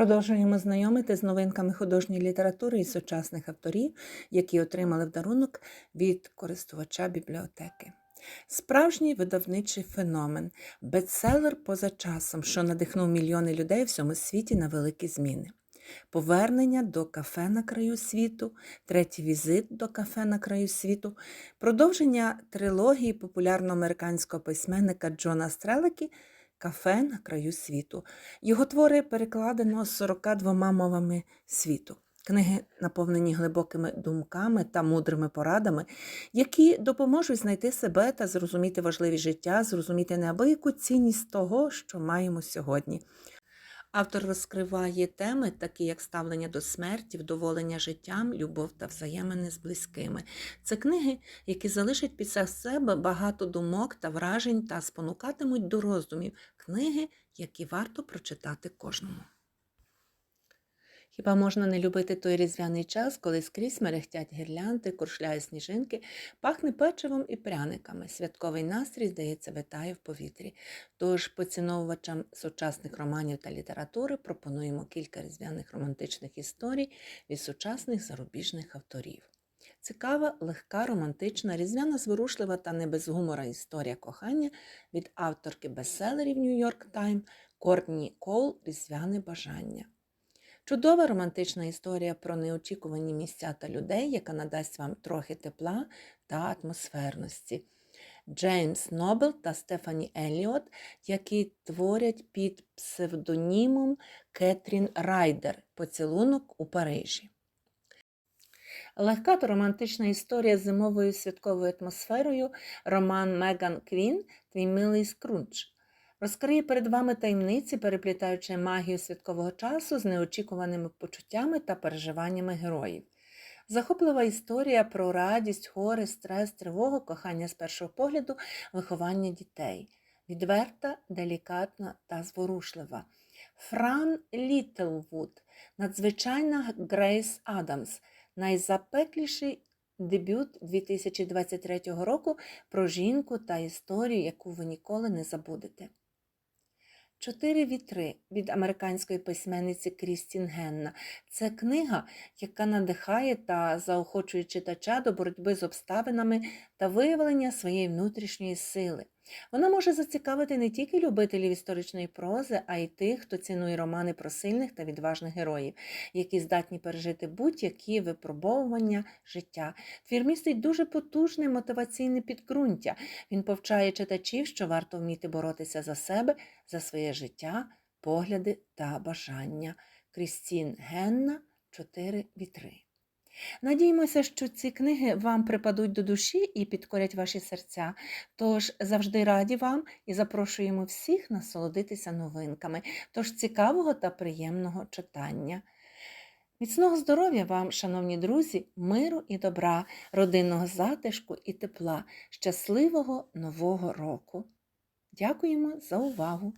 Продовжуємо знайомити з новинками художньої літератури і сучасних авторів, які отримали в дарунок від користувача бібліотеки. Справжній видавничий феномен, бестселер поза часом, що надихнув мільйони людей у всьому світі на великі зміни. Повернення до кафе на краю світу, третій візит до кафе на краю світу, продовження трилогії популярного американського письменника Джона Стрелекі Кафе на краю світу. Його твори перекладено з 42 мовами світу. Книги наповнені глибокими думками та мудрими порадами, які допоможуть знайти себе та зрозуміти важливість життя, зрозуміти неабияку цінність того, що маємо сьогодні. Автор розкриває теми, такі як ставлення до смерті, вдоволення життям, любов та взаємини з близькими. Це книги, які залишать після себе багато думок та вражень та спонукатимуть до роздумів. Книги, які варто прочитати кожному. Хіба можна не любити той різдвяний час, коли скрізь мерехтять гірлянди, куршляє сніжинки, пахне печивом і пряниками. Святковий настрій, здається, витає в повітрі. Тож поціновувачам сучасних романів та літератури пропонуємо кілька різдвяних романтичних історій від сучасних зарубіжних авторів. Цікава, легка, романтична, різдвяна, зворушлива та не без гумора історія кохання від авторки бестселерів Нью-Йорк Тайм Кортні Кол Різдвяне бажання. Чудова романтична історія про неочікувані місця та людей, яка надасть вам трохи тепла та атмосферності. Джеймс Нобел та Стефані Еліот, які творять під псевдонімом Кетрін Райдер Поцілунок у Парижі. Легка та романтична історія з зимовою святковою атмосферою роман Меган Квін Твій милий Скрудж розкриє перед вами таємниці, переплітаючи магію святкового часу з неочікуваними почуттями та переживаннями героїв. Захоплива історія про радість, горе, стрес, тривогу, кохання з першого погляду, виховання дітей. Відверта, делікатна та зворушлива. Фран Літлвуд, надзвичайна Грейс Адамс, найзапекліший дебют 2023 року про жінку та історію, яку ви ніколи не забудете. Чотири вітри від американської письменниці Крістін Генна. Це книга, яка надихає та заохочує читача до боротьби з обставинами та виявлення своєї внутрішньої сили. Вона може зацікавити не тільки любителів історичної прози, а й тих, хто цінує романи про сильних та відважних героїв, які здатні пережити будь-які випробовування життя. Твір містить дуже потужне мотиваційне підґрунтя. Він повчає читачів, що варто вміти боротися за себе, за своє життя, погляди та бажання. Крістін Генна Чотири вітри. Надіємося, що ці книги вам припадуть до душі і підкорять ваші серця. Тож завжди раді вам і запрошуємо всіх насолодитися новинками. Тож цікавого та приємного читання. Міцного здоров'я вам, шановні друзі, миру і добра, родинного затишку і тепла, щасливого нового року. Дякуємо за увагу!